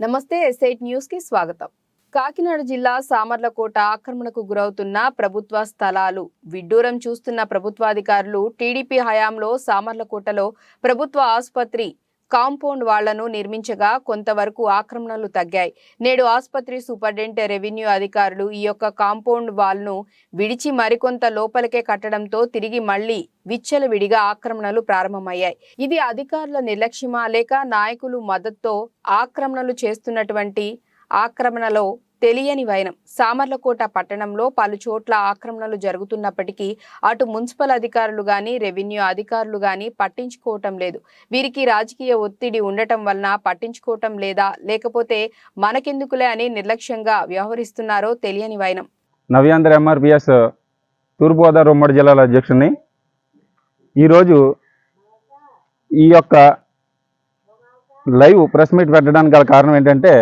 నమస్తే ఎస్ఐట్ న్యూస్కి స్వాగతం. కాకినాడ జిల్లా సామర్లకోట ఆక్రమణకు గురవుతున్న ప్రభుత్వ స్థలాలు. విడ్డూరం చూస్తున్న ప్రభుత్వాధికారులు టీడీపీ హయాంలో సామర్లకోటలో ప్రభుత్వ ఆసుపత్రి కాంపౌండ్ వాళ్ళను నిర్మించగా కొంతవరకు ఆక్రమణలు తగ్గాయి. నేడు ఆసుపత్రి సూపరింటెండెంట్ రెవెన్యూ అధికారులు ఈ యొక్క కాంపౌండ్ వాల్ను విడిచి మరికొంత లోపలికే కట్టడంతో తిరిగి మళ్ళీ విచ్చలవిడిగా ఆక్రమణలు ప్రారంభమయ్యాయి. ఇది అధికారుల నిర్లక్ష్యమా? లేక నాయకులు మద్దతుతో ఆక్రమణలు చేస్తున్నటువంటి ఆక్రమణలో తెలియని వైనం. సామర్లకోట పట్టణంలో పలు చోట్ల ఆక్రమణలు జరుగుతున్నప్పటికీ అటు మున్సిపల్ అధికారులు గాని రెవెన్యూ అధికారులు గాని పట్టించుకోవటం లేదు. వీరికి రాజకీయ ఒత్తిడి ఉండటం వలన పట్టించుకోవటం లేదా లేకపోతే మనకెందుకులే అని నిర్లక్ష్యంగా వ్యవహరిస్తున్నారో తెలియని వైనం. నవ్యాంధ్ర ఎంఆర్పిఎస్ తూర్పుగోదావరి ఉమ్మడి జిల్లాల అధ్యక్షుడిని ఈరోజు ఈ యొక్క లైవ్ ప్రెస్ మీట్ పెట్టడానికి గల కారణం ఏంటంటే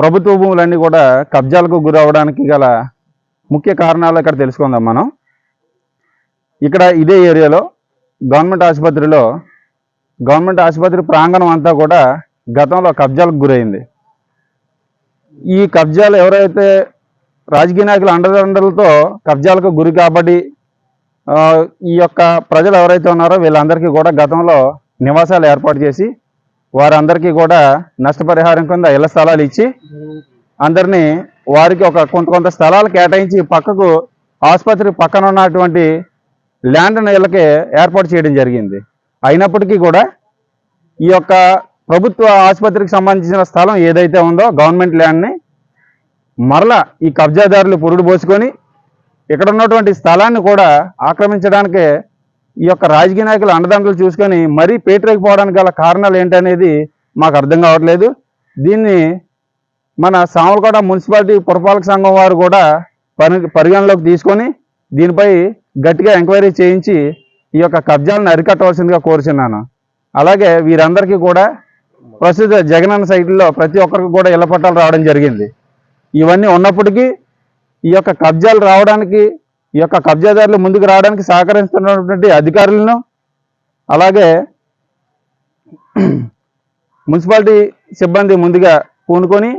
ప్రభుత్వ భూములన్నీ కూడా కబ్జాలకు గురి అవ్వడానికి గల ముఖ్య కారణాలు ఇక్కడ తెలుసుకుందాం మనం. ఇక్కడ ఇదే ఏరియాలో గవర్నమెంట్ ఆసుపత్రిలో గవర్నమెంట్ ఆసుపత్రి ప్రాంగణం అంతా కూడా గతంలో కబ్జాలకు గురైంది. ఈ కబ్జాలు ఎవరైతే రాజకీయ నాయకుల అండదండలతో కబ్జాలకు గురి కాబట్టి ఈ యొక్క ప్రజలు ఎవరైతే ఉన్నారో వీళ్ళందరికీ కూడా గతంలో నివాసాలు ఏర్పాటు చేసి వారందరికీ కూడా నష్టపరిహారం కింద ఇళ్ళ స్థలాలు ఇచ్చి అందరినీ వారికి ఒక కొంత కొంత స్థలాలు కేటాయించి పక్కకు ఆసుపత్రి పక్కన ఉన్నటువంటి ల్యాండ్ ఇళ్ళకి ఏర్పాటు చేయడం జరిగింది. అయినప్పటికీ కూడా ఈ యొక్క ప్రభుత్వ ఆసుపత్రికి సంబంధించిన స్థలం ఏదైతే ఉందో గవర్నమెంట్ ల్యాండ్ని మరలా ఈ కబ్జాదారులు పురుడు పోసుకొని ఇక్కడ ఉన్నటువంటి స్థలాన్ని కూడా ఆక్రమించడానికి ఈ యొక్క రాజకీయ నాయకులు అండదండలు చూసుకొని మరీ పేటరేకపోవడానికి గల కారణాలు ఏంటనేది మాకు అర్థం కావట్లేదు. దీన్ని మన సామలకోట మున్సిపాలిటీ పురపాలక సంఘం వారు కూడా పరి పరిగణలోకి తీసుకొని దీనిపై గట్టిగా ఎంక్వైరీ చేయించి ఈ యొక్క కబ్జాలను అరికట్టవలసిందిగా కోరుచున్నాను. అలాగే వీరందరికీ కూడా ప్రస్తుత జగనన్న సైట్లో ప్రతి ఒక్కరికి కూడా ఇళ్ళ పట్టాలు రావడం జరిగింది. ఇవన్నీ ఉన్నప్పటికీ ఈ యొక్క కబ్జాలు రావడానికి ఈ యొక్క కబ్జాదారులు ముందుకు రావడానికి సహకరిస్తున్నటువంటి అధికారులను అలాగే మున్సిపాలిటీ సిబ్బంది ముందుగా పూనుకొని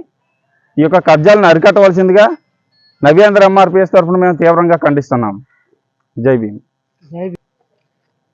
ఈ యొక్క కబ్జాలను అరికట్టవలసిందిగా నవ్యాంధ్ర ఎంఆర్పిఎస్ తరఫున మేము తీవ్రంగా ఖండిస్తున్నాం. జై భీమ్.